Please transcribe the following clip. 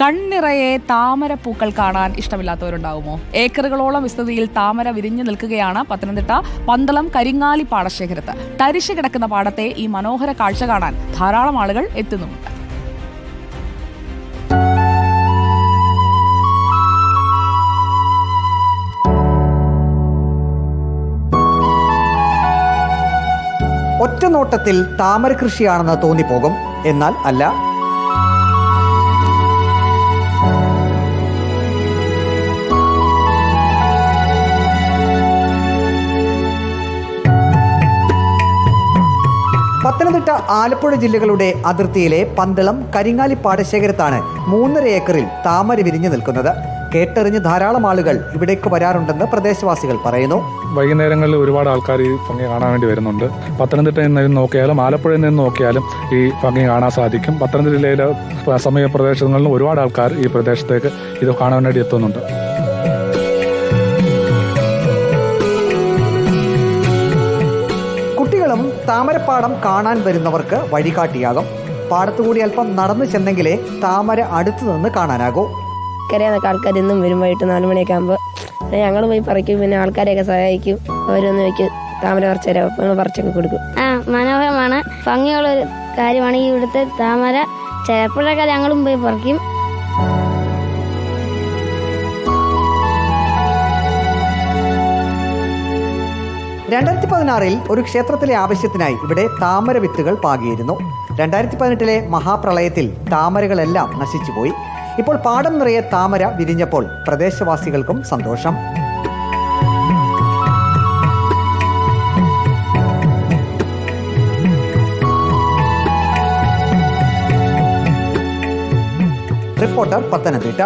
കണ്ണിറയെ താമരപ്പൂക്കൾ കാണാൻ ഇഷ്ടമില്ലാത്തവരുണ്ടാകുമോ ഏക്കറുകളോളം വിസ്തൃതിയിൽ താമര വിരിഞ്ഞു നിൽക്കുകയാണ് പത്തനംതിട്ട പന്തളം കരിങ്ങാലി പാടശേഖരത്ത്. തരിശു കിടക്കുന്ന പാടത്തെ ഈ മനോഹര കാഴ്ച കാണാൻ ധാരാളം ആളുകൾ എത്തുന്നുമുണ്ട് ഒറ്റനോട്ടത്തിൽ താമര കൃഷിയാണെന്ന് തോന്നിപ്പോകും. എന്നാൽ അല്ല പത്തനംതിട്ട ആലപ്പുഴ ജില്ലകളുടെ അതിർത്തിയിലെ പന്തളം കരിങ്ങാലി പാടശേഖരത്താണ് മൂന്നര ഏക്കറിൽ താമര വിരിഞ്ഞു നിൽക്കുന്നത്. കേട്ടറിഞ്ഞ് ധാരാളം ആളുകൾ ഇവിടേക്ക് വരാറുണ്ടെന്ന് പ്രദേശവാസികൾ പറയുന്നു. വൈകുന്നേരങ്ങളിൽ ഒരുപാട് ആൾക്കാർ ഈ ഭംഗി കാണാൻ വേണ്ടി വരുന്നുണ്ട്. പത്തനംതിട്ട നിന്ന് നോക്കിയാലും ആലപ്പുഴയിൽ നിന്ന് നോക്കിയാലും ഈ ഭംഗി കാണാൻ സാധിക്കും. പത്തനംതിട്ട ജില്ലയിലെ സമീപ പ്രദേശങ്ങളിൽ ഒരുപാട് ആൾക്കാർ ഈ പ്രദേശത്തേക്ക് ഇത് കാണാൻ വേണ്ടി എത്തുന്നുണ്ട്. കുട്ടികളും താമരപ്പാടം കാണാൻ വരുന്നവർക്ക് വഴികാട്ടിയാകും. പാടത്തുകൂടി അല്പം നടന്നു ചെന്നെങ്കിലേ താമര അടുത്തു നിന്ന് കാണാനാകൂ. കരയാന്നൊക്കെ ആൾക്കാർ ഇന്നും വരും വൈകിട്ട് നാല് മണിയൊക്കെ ആകുമ്പോൾ ഞങ്ങൾ പോയി പറിക്കും പിന്നെ ആൾക്കാരെയൊക്കെ സഹായിക്കും. അവരൊന്ന് വെക്ക് താമര പറിച്ചു തരാം ഞങ്ങൾ പറിച്ചൊക്കെ കൊടുക്കും. ആ മനോഹരമാണ്. ഭംഗിയുള്ള ഒരു കാര്യമാണ് ഈ ഇവിടുത്തെ താമര. ചിലപ്പോഴൊക്കെ ഞങ്ങളും പോയി പറിക്കും. രണ്ടായിരത്തി പതിനാറിൽ ഒരു ക്ഷേത്രത്തിലെ ആവശ്യത്തിനായി ഇവിടെ താമര വിത്തുകൾ പാകിയിരുന്നു. രണ്ടായിരത്തി പതിനെട്ടിലെ മഹാപ്രളയത്തിൽ താമരകളെല്ലാം നശിച്ചുപോയി ഇപ്പോൾ പാടം നിറയെ താമര വിരിഞ്ഞപ്പോൾ പ്രദേശവാസികൾക്കും സന്തോഷം. റിപ്പോർട്ടർ പത്തനംതിട്ട.